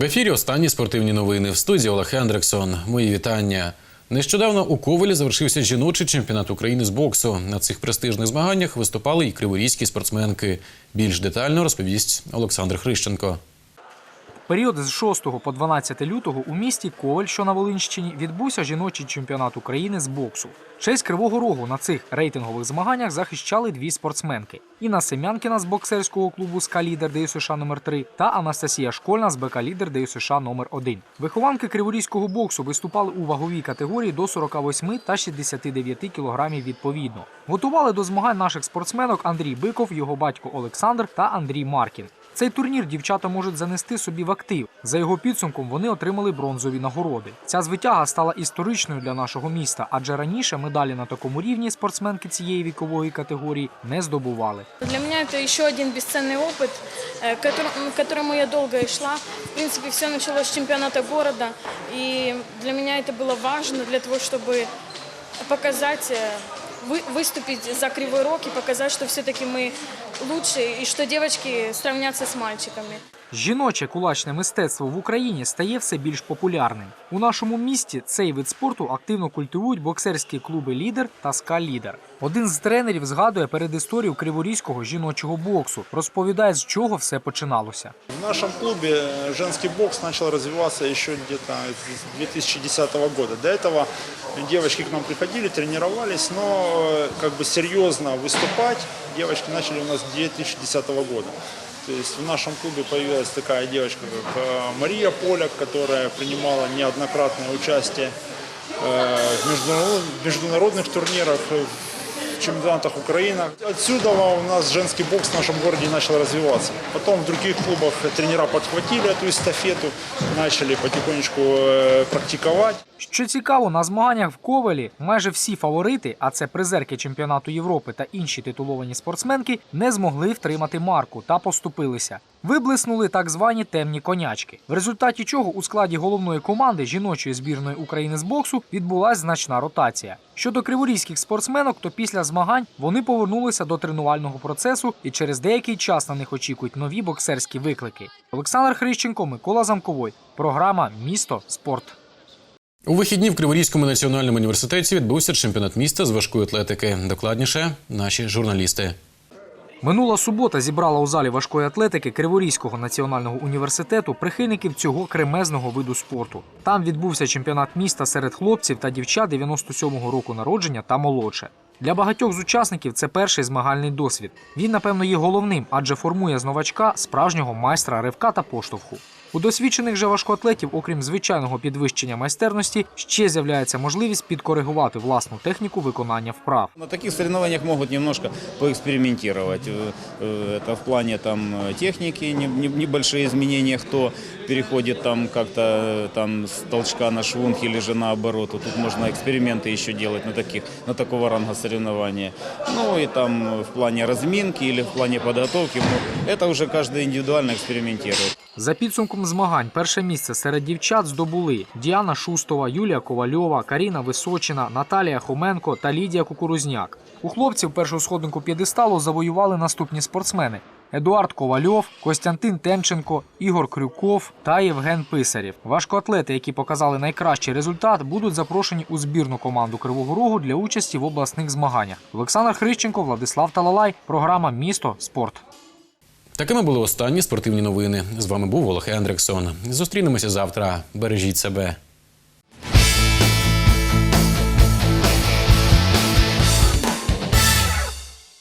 В ефірі останні спортивні новини. В студії Олег Хендриксон. Мої вітання. Нещодавно у Ковелі завершився жіночий чемпіонат України з боксу. На цих престижних змаганнях виступали і криворізькі спортсменки. Більш детально розповість Олександр Хрищенко. Період з 6 по 12 лютого у місті Коваль, що на Волинщині, відбувся жіночий чемпіонат України з боксу. Честь Кривого Рогу на цих рейтингових змаганнях захищали дві спортсменки: Інна Сем'янкіна з боксерського клубу СКА Лідер ДЮСШ номер 3 та Анастасія Школьна з БК Лідер ДЮСШ номер 1 Вихованки криворізького боксу виступали у ваговій категорії до 48 та 69 кілограмів відповідно. Готували до змагань наших спортсменок Андрій Биков, його батько Олександр та Андрій Маркін. Цей турнір дівчата можуть занести собі в актив. За його підсумком вони отримали бронзові нагороди. Ця звитяга стала історичною для нашого міста, адже раніше медалі на такому рівні спортсменки цієї вікової категорії не здобували. Для меня это еще один бесценный опыт, э, к которому, к которому я долго и шла. В принципе, все началось с чемпионата города, и для меня это было важно для того, чтобы показать, э, вы- выступить за Кривой Рог и показать, что все-таки мы лучше и что девочки сравнятся с мальчиками. Жіноче кулачне мистецтво в Україні стає все більш популярним. У нашому місті цей вид спорту активно культивують боксерські клуби Лідер та СКА Лідер. Один з тренерів згадує передісторію криворізького жіночого боксу, розповідає, з чого все починалося. В нашем клубе э, женский бокс начал развиваться еще где-то с 2010 года. До этого девочки к нам приходили, тренировались, но э, как бы серьезно выступать девочки начали у нас с 2010 года. То есть в нашем клубе появилась такая девочка, как э, Мария Поляк, которая принимала неоднократное участие э, в международ- в международных турнирах, э, в чемпионатах Украины. Отсюда у нас женский бокс в нашем городе начал развиваться. Потом в других клубах тренера подхватили эту эстафету, начали потихонечку э, практиковать. Що цікаво, на змаганнях в Ковелі майже всі фаворити, а це призерки чемпіонату Європи та інші титуловані спортсменки, не змогли втримати марку та поступилися. Виблиснули так звані темні конячки, в результаті чого у складі головної команди жіночої збірної України з боксу відбулася значна ротація. Щодо криворізьких спортсменок, то після змагань вони повернулися до тренувального процесу і через деякий час на них очікують нові боксерські виклики. Олександр Хрищенко, Микола Замковой. Програма Місто спорт. У вихідні в Криворізькому національному університеті відбувся чемпіонат міста з важкої атлетики. Докладніше наші журналісти. Минула субота зібрала у залі важкої атлетики Криворізького національного університету прихильників цього кремезного виду спорту. Там відбувся чемпіонат міста серед хлопців та дівчат 97-го року народження та молодше. Для багатьох з учасників це перший змагальний досвід. Він, напевно, є головним, адже формує з новачка справжнього майстра ривка та поштовху. У досвідчених же важкоатлетів, окрім звичайного підвищення майстерності, ще з'являється можливість підкоригувати власну техніку виконання вправ. На таких соревнованиях могут немножко поэкспериментировать. Э, э, Это в плане там э, техники, не- не- небольшие изменения, кто переходит там как-то э, там с толчка на швунг или же наоборот. Вот Тут можно эксперименты еще делать на таких, на такого ранга соревнования. Ну и там э, в плане разминки или в плане подготовки, ну, это уже каждый индивидуально экспериментирует. За підсумком змагань перше місце серед дівчат здобули Діана Шустова, Юлія Ковальова, Каріна Височина, Наталія Хоменко та Лідія Кукурузняк. У хлопців першу сходинку п'єдесталу завоювали наступні спортсмени: Едуард Ковальов, Костянтин Темченко, Ігор Крюков та Євген Писарєв. Важкоатлети, які показали найкращий результат, будуть запрошені у збірну команду Кривого Рогу для участі в обласних змаганнях. Олександр Хрищенко, Владислав Талалай. Програма Місто спорт. Такими були останні спортивні новини. З вами був Олег Ендриксон. Зустрінемося завтра. Бережіть себе.